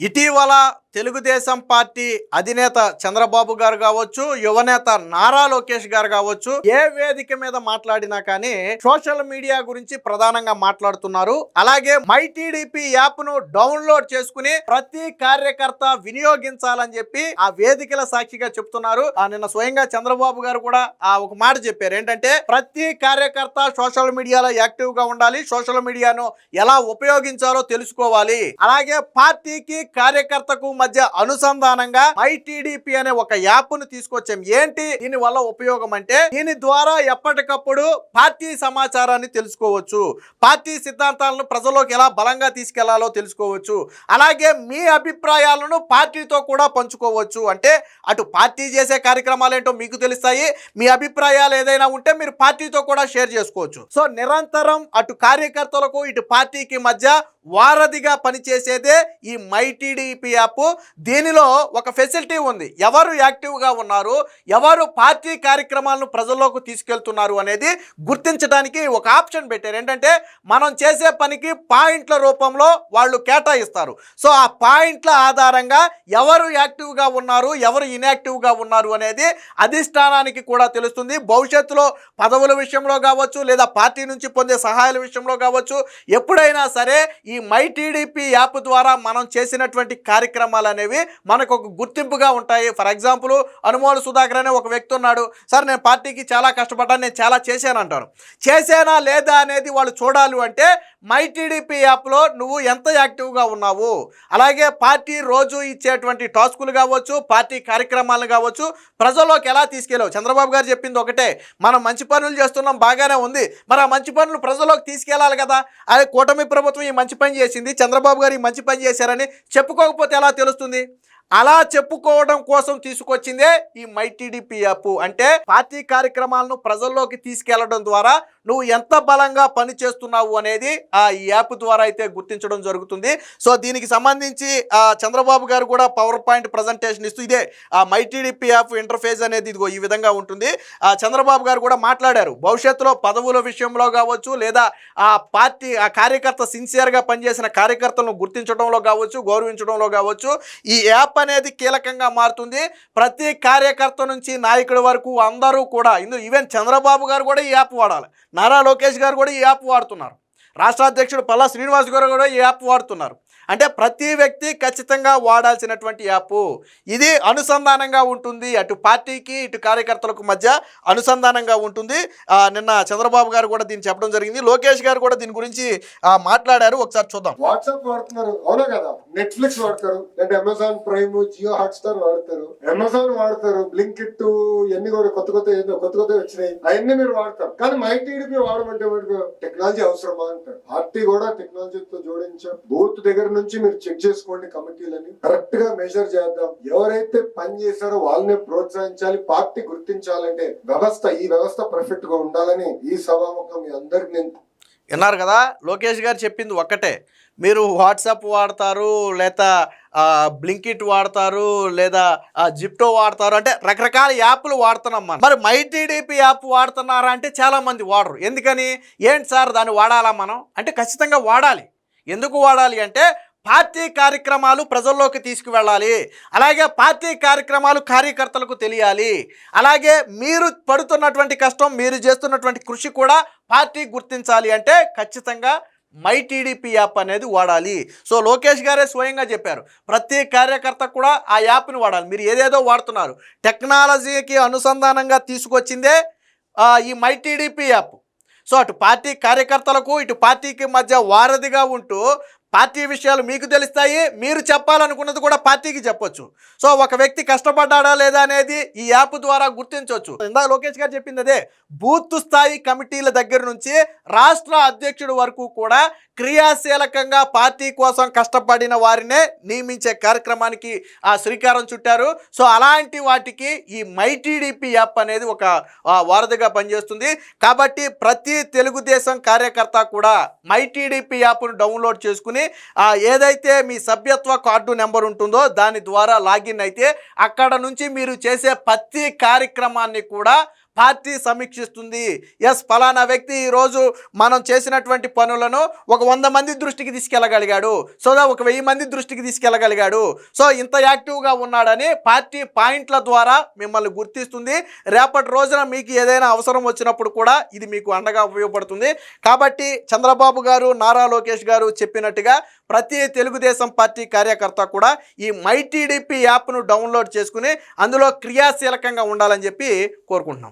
ఇటీవల తెలుగుదేశం పార్టీ అధినేత చంద్రబాబు గారు కావచ్చు యువనేత నారా లోకేష్ గారు కావచ్చు ఏ వేదిక మీద మాట్లాడినా కానీ సోషల్ మీడియా గురించి ప్రధానంగా మాట్లాడుతున్నారు. అలాగే మై టీడీపీ యాప్ను డౌన్లోడ్ చేసుకుని ప్రతి కార్యకర్త వినియోగించాలని చెప్పి ఆ వేదికల సాక్షిగా చెప్తున్నారు. ఆ నిన్న స్వయంగా చంద్రబాబు గారు కూడా ఆ ఒక మాట చెప్పారు. ఏంటంటే ప్రతి కార్యకర్త సోషల్ మీడియాలో యాక్టివ్గా ఉండాలి సోషల్ మీడియాను ఎలా ఉపయోగించాలో తెలుసుకోవాలి. అలాగే పార్టీకి కార్యకర్తకు మధ్య అనుసంధానంగా ఐటీడీపీ అనే ఒక యాప్ను తీసుకొచ్చాం. ఏంటి? దీని వల్ల ఉపయోగం అంటే దీని ద్వారా ఎప్పటికప్పుడు పార్టీ సమాచారాన్ని తెలుసుకోవచ్చు. పార్టీ సిద్ధాంతాలను ప్రజల్లోకి ఎలా బలంగా తీసుకెళ్ళాలో తెలుసుకోవచ్చు. అలాగే మీ అభిప్రాయాలను పార్టీతో కూడా పంచుకోవచ్చు. అంటే అటు పార్టీ చేసే కార్యక్రమాలు ఏంటో మీకు తెలుస్తాయి. మీ అభిప్రాయాలు ఏదైనా ఉంటే మీరు పార్టీతో కూడా షేర్ చేసుకోవచ్చు. సో నిరంతరం అటు కార్యకర్తలకు ఇటు పార్టీకి మధ్య వారధిగా పనిచేసేదే ఈ మైటీడీపీ యాప్. దీనిలో ఒక ఫెసిలిటీ ఉంది. ఎవరు యాక్టివ్గా ఉన్నారు ఎవరు పార్టీ కార్యక్రమాలను ప్రజల్లోకి తీసుకెళ్తున్నారు అనేది గుర్తించడానికి ఒక ఆప్షన్ పెట్టారు. ఏంటంటే మనం చేసే పనికి పాయింట్ల రూపంలో వాళ్ళు కేటాయిస్తారు. సో ఆ పాయింట్ల ఆధారంగా ఎవరు యాక్టివ్గా ఉన్నారు ఎవరు ఇన్యాక్టివ్గా ఉన్నారు అనేది అధిష్టానానికి కూడా తెలుస్తుంది. భవిష్యత్తులో పదవుల విషయంలో కావచ్చు లేదా పార్టీ నుంచి పొందే సహాయాల విషయంలో కావచ్చు ఎప్పుడైనా సరే ఈ మై టీడీపీ యాప్ ద్వారా మనం చేసినటువంటి కార్యక్రమాలు అనేవి మనకు ఒక గుర్తింపుగా ఉంటాయి. ఫర్ ఎగ్జాంపుల్ అనుమోలు సుధాకర్ అనే ఒక వ్యక్తి ఉన్నాడు. సార్ నేను పార్టీకి చాలా కష్టపడ్డాను నేను చాలా చేశాను అంటాను చేశానా లేదా అనేది వాళ్ళు చూడాలి అంటే మై టీడీపీ యాప్లో నువ్వు ఎంత యాక్టివ్గా ఉన్నావు? అలాగే పార్టీ రోజు ఇచ్చేటువంటి టాస్కులు కావచ్చు పార్టీ కార్యక్రమాలు కావచ్చు ప్రజల్లోకి ఎలా తీసుకెళ్ళావు? చంద్రబాబు గారు చెప్పింది ఒకటే మనం మంచి పనులు చేస్తున్నాం బాగానే ఉంది. మరి ఆ మంచి పనులు ప్రజల్లోకి తీసుకెళ్ళాలి కదా? అదే కూటమి ప్రభుత్వం ఈ మంచి పని చేసింది చంద్రబాబు గారు ఈ మంచి పని చేశారని చెప్పుకోకపోతే ఎలా తెలుస్తుంది? అలా చెప్పుకోవడం కోసం తీసుకొచ్చిందే ఈ మైటీడిపి యాప్. అంటే పార్టీ కార్యక్రమాలను ప్రజల్లోకి తీసుకెళ్ళడం ద్వారా నువ్వు ఎంత బలంగా పని చేస్తున్నావు అనేది ఆ ఈ యాప్ ద్వారా అయితే గుర్తించడం జరుగుతుంది. సో దీనికి సంబంధించి ఆ చంద్రబాబు గారు కూడా పవర్ పాయింట్ ప్రజెంటేషన్ ఇస్తూ ఇదే ఆ మైటీడిపి యాప్ ఇంటర్ఫేస్ అనేది ఇదిగో ఈ విధంగా ఉంటుంది. ఆ చంద్రబాబు గారు కూడా మాట్లాడారు. భవిష్యత్తులో పదవుల విషయంలో కావచ్చు లేదా ఆ పార్టీ ఆ కార్యకర్త సిన్సియర్గా పనిచేసిన కార్యకర్తలను గుర్తించడంలో కావచ్చు గౌరవించడంలో కావచ్చు ఈ యాప్ అనేది కీలకంగా మారుతుంది. ప్రతి కార్యకర్త నుంచి నాయకుడి వరకు అందరూ కూడా ఇందు ఈవెన్ చంద్రబాబు గారు కూడా ఈ యాప్ వాడాలి. నారా లోకేష్ గారు కూడా ఈ యాప్ వాడుతున్నారు. రాష్ట్ర అధ్యక్షుడు పల్లా శ్రీనివాస్ గారు కూడా ఈ యాప్ వాడుతున్నారు. అంటే ప్రతి వ్యక్తి ఖచ్చితంగా వాడాల్సినటువంటి యాప్. ఇది అనుసంధానంగా ఉంటుంది. అటు పార్టీకి ఇటు కార్యకర్తలకు మధ్య అనుసంధానంగా ఉంటుంది. నిన్న చంద్రబాబు గారు కూడా దీన్ని చెప్పడం జరిగింది. లోకేష్ గారు కూడా దీని గురించి మాట్లాడారు. ఒకసారి చూద్దాం. వాట్సాప్ వాడుతున్నారు. అవునా కదా? నెట్ఫ్లిక్స్ వాడతారు అంటే అమెజాన్ ప్రైమ్ జియో హాట్స్టార్ వాడతారు. అమెజాన్ వాడతారు బ్లింక్ ఇట్ ఇవన్నీ కూడా కొత్త కొత్త ఏదో కొత్త కొత్త వచ్చినాయి. అవన్నీ మీరు వాడతారు. కానీ మై టీడీపీ వాడమంటే మనకు టెక్నాలజీ అవసరమా అంటారు. పార్టీ కూడా టెక్నాలజీతో జోడించాం బూత్ దగ్గర నుంచి మీరు చెక్ చేసుకోండి కమిటీలని. కరెక్ట్గా మెజర్ చేద్దాం. ఎవరైతే పని చేశారో వాళ్ళని ప్రోత్సహించాలి పార్టీ గుర్తించాలంటే వ్యవస్థ ఈ వ్యవస్థ పర్ఫెక్ట్గా ఉండాలని ఈ సభాముఖం మీ అందరికి నేను విన్నారు కదా? లోకేష్ గారు చెప్పింది ఒక్కటే. మీరు వాట్సాప్ వాడతారు లేదా బ్లింకిట్ వాడతారు లేదా జిప్టో వాడతారు అంటే రకరకాల యాప్లు వాడుతున్నాం మనం. మరి మైటీడీపీ యాప్ వాడుతున్నారా అంటే చాలామంది వాడరు. ఎందుకని? ఏంటి సార్ దాన్ని వాడాలా మనం? అంటే ఖచ్చితంగా వాడాలి. ఎందుకు వాడాలి అంటే పార్టీ కార్యక్రమాలు ప్రజల్లోకి తీసుకువెళ్ళాలి. అలాగే పార్టీ కార్యక్రమాలు కార్యకర్తలకు తెలియాలి. అలాగే మీరు పడుతున్నటువంటి కష్టం మీరు చేస్తున్నటువంటి కృషి కూడా పార్టీ గుర్తించాలి అంటే ఖచ్చితంగా మై టీడీపీ యాప్ అనేది వాడాలి. సో లోకేష్ గారే స్వయంగా చెప్పారు ప్రతి కార్యకర్త కూడా ఆ యాప్ని వాడాలి. మీరు ఏదేదో వాడుతున్నారు. టెక్నాలజీకి అనుసంధానంగా తీసుకొచ్చిందే ఈ మై టీడీపీ యాప్. సో అటు పార్టీ కార్యకర్తలకు ఇటు పార్టీకి మధ్య వారధిగా ఉంటూ పార్టీ విషయాలు మీకు తెలుస్తాయి మీరు చెప్పాలనుకున్నది కూడా పార్టీకి చెప్పొచ్చు. సో ఒక వ్యక్తి కష్టపడ్డాడా లేదా అనేది ఈ యాప్ ద్వారా గుర్తించవచ్చు ఇందాక లోకేష్ గారు చెప్పింది అదే బూత్ స్థాయి కమిటీల దగ్గర నుంచి రాష్ట్ర అధ్యక్షుడు వరకు కూడా క్రియాశీలకంగా పార్టీ కోసం కష్టపడిన వారినే నియమించే కార్యక్రమానికి ఆ శ్రీకారం చుట్టారు. సో అలాంటి వాటికి ఈ మైటీడిపి యాప్ అనేది ఒక వారధిగా పనిచేస్తుంది. కాబట్టి ప్రతి తెలుగుదేశం కార్యకర్త కూడా మై యాప్ను డౌన్లోడ్ చేసుకుని ఏదైతే మీ సభ్యత్వ కార్డు నెంబర్ ఉంటుందో దాని ద్వారా లాగిన్ అయితే అక్కడ నుంచి మీరు చేసే ప్రతి కార్యక్రమాన్ని కూడా పార్టీ సమీక్షిస్తుంది. ఎస్ ఫలానా వ్యక్తి ఈరోజు మనం చేసినటువంటి పనులను ఒక వంద మంది దృష్టికి తీసుకెళ్ళగలిగాడు. సో ఒక వెయ్యి మంది దృష్టికి తీసుకెళ్ళగలిగాడు. సో ఇంత యాక్టివ్గా ఉన్నాడని పార్టీ పాయింట్ల ద్వారా మిమ్మల్ని గుర్తిస్తుంది. రేపటి రోజున మీకు ఏదైనా అవసరం వచ్చినప్పుడు కూడా ఇది మీకు అండగా ఉపయోగపడుతుంది. కాబట్టి చంద్రబాబు గారు నారా లోకేష్ గారు చెప్పినట్టుగా ప్రతి తెలుగుదేశం పార్టీ కార్యకర్త కూడా ఈ మై టీడీపీ యాప్ను డౌన్లోడ్ చేసుకుని అందులో క్రియాశీలకంగా ఉండాలని చెప్పి కోరుకుంటున్నాం.